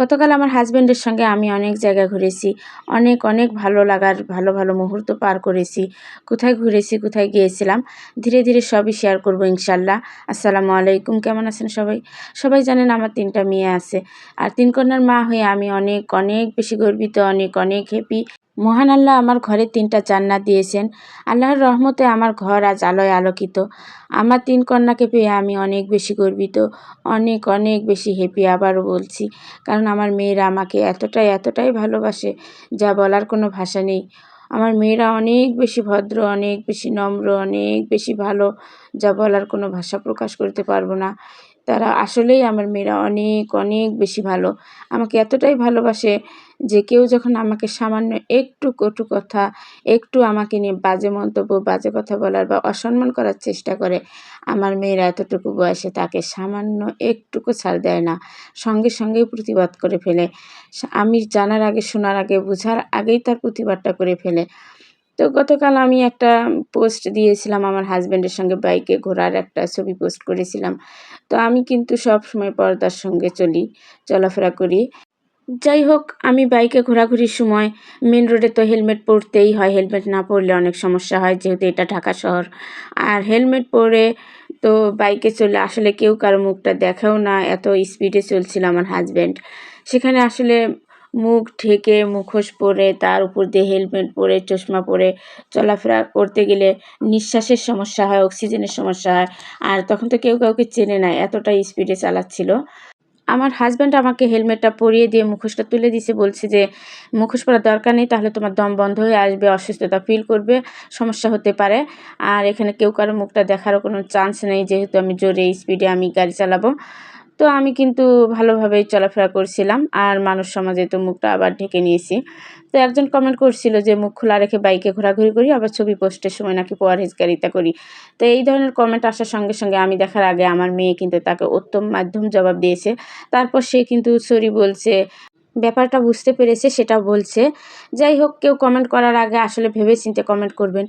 গতকাল আমার হাজব্যান্ডের সঙ্গে আমি অনেক জায়গা ঘুরেছি। অনেক অনেক ভালো লাগার, ভালো ভালো মুহূর্ত পার করেছি। কোথায় ঘুরেছি, কোথায় গিয়েছিলাম, ধীরে ধীরে সবই শেয়ার করব ইনশাল্লাহ। আসসালামু আলাইকুম, কেমন আছেন সবাই? সবাই জানেন আমার তিনটা মেয়ে আছে। আর তিন কন্যার মা হয়ে আমি অনেক অনেক বেশি গর্বিত, অনেক অনেক হ্যাপি মহান আল্লাহ আমার ঘরে তিনটা জান্নাত দিয়েছেন। আল্লাহর রহমতে আমার ঘর আজ আলোয় আলোকিত। আমার তিন কন্যাকে পেয়ে আমি অনেক বেশি গর্বিত, অনেক অনেক বেশি হ্যাপি আবারও বলছি। কারণ আমার মেয়েরা আমাকে এতটাই এতটাই ভালোবাসে, যা বলার কোনো ভাষা নেই। আমার মেয়েরা অনেক বেশি ভদ্র, অনেক বেশি নম্র, অনেক বেশি ভালো, যা বলার কোনো ভাষা প্রকাশ করতে পারব না। তারা আসলেই আমার মেয়েরা অনেক অনেক বেশি ভালো। আমাকে এতটাই ভালোবাসে যে কেউ যখন আমাকে সামান্য একটু কটু কথা, একটু আমাকে নিয়ে বাজে মন্তব্য, বাজে কথা বলার বা অসম্মান করার চেষ্টা করে, আমার মেয়েরা এতটুকু বয়সে তাকে সামান্য একটুকু ছাড় দেয় না। সঙ্গে সঙ্গেই প্রতিবাদ করে ফেলে। আমি জানার আগে, শোনার আগে, বোঝার আগেই তার প্রতিবাদটা করে ফেলে। তো গতকাল আমি একটা পোস্ট দিয়েছিলাম আমার হাজব্যান্ডের সঙ্গে বাইকে ঘোরার একটা ছবি পোস্ট করেছিলাম। তো আমি কিন্তু সব সময় পর্দার সঙ্গে চলি, চলাফেরা করি। যাই হোক, আমি বাইকে ঘোরাঘুরির সময় মেন রোডে তো হেলমেট পরতেই হয়। হেলমেট না পরলে অনেক সমস্যা হয়, যেহেতু এটা ঢাকা শহর। আর হেলমেট পরে তো বাইকে চলে আসলে কেউ কারও মুখটা দেখাও না, এত স্পিডে চলছিল আমার হাজব্যান্ড সেখানে আসলে মুখ ঢেকে মুখোশ পরে, তার উপর দিয়ে হেলমেট পরে, চশমা পরে চলাফেরা করতে গেলে নিঃশ্বাসের সমস্যা হয়, অক্সিজেনের সমস্যা হয়। আর তখন তো কেউ কাউকে চেনে না এতটা স্পিডে চালাচ্ছিল। আমার হাজব্যান্ড আমাকে হেলমেটটা পরিয়ে দিয়ে মুখোশটা তুলে দিছে, বলছে যে, মুখোশ পরার দরকার নেই, তাহলে তোমার দম বন্ধ হয়ে আসবে, অসুস্থতা ফিল করবে, সমস্যা হতে পারে। আর এখানে কেউ কারও মুখটা দেখারও কোনো চান্স নেই, যেহেতু আমি জোরে স্পিডে আমি গাড়ি চালাবো। তো আমি কিন্তু ভালোভাবেই চলাফেরা করছিলাম আর মানুষ সমাজে তো মুখটা আবার ঢেকে নিয়েছি। তো একজন কমেন্ট করছিল যে, মুখ খোলা রেখে বাইকে ঘোরাঘুরি করি, আবার ছবি পোস্টের সময় নাকি পরহেজগারিতা করি। তো এই ধরনের কমেন্ট আসার সঙ্গে সঙ্গে আমি দেখার আগে আমার মেয়ে কিন্তু তাকে উত্তম মাধ্যম জবাব দিয়েছে। তারপর সে কিন্তু সরি বলছে ব্যাপারটা বুঝতে পেরেছে, সেটা বলছে। যাই হোক, কেউ কমেন্ট করার আগে আসলে ভেবে চিনতে কমেন্ট করবেন।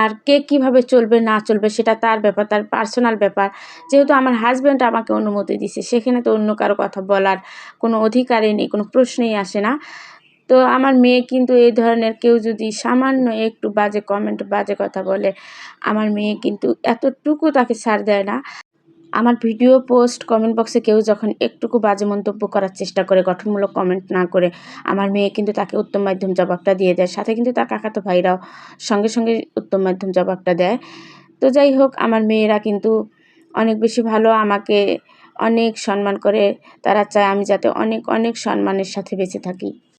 আর কে কীভাবে চলবে, না চলবে, সেটা তার ব্যাপার, তার পার্সোনাল ব্যাপার। যেহেতু আমার হাজব্যান্ড আমাকে অনুমতি দিছে, সেখানে তো অন্য কারও কথা বলার কোনো অধিকারই নেই, কোনো প্রশ্নই আসে না। তো আমার মেয়ে কিন্তু এই ধরনের কেউ যদি সামান্য একটু বাজে কমেন্ট বাজে কথা বলে, আমার মেয়ে কিন্তু এতটুকু তাকে ছাড় দেয় না। আমার ভিডিও পোস্ট কমেন্ট বক্সে কেউ যখন একটুকু বাজে মন্তব্য করার চেষ্টা করে, গঠনমূলক কমেন্ট না করে, আমার মেয়ে কিন্তু তাকে উত্তম মাধ্যম জবাবটা দিয়ে দেয়। সাথে কিন্তু তার কাকাতো ভাইরাও সঙ্গে সঙ্গে উত্তম মাধ্যম জবাবটা দেয়। তো যাই হোক, আমার মেয়েরা কিন্তু অনেক বেশি ভালো, আমাকে অনেক সম্মান করে। তারা চায় আমি যাতে অনেক অনেক সম্মানের সাথে বেঁচে থাকি।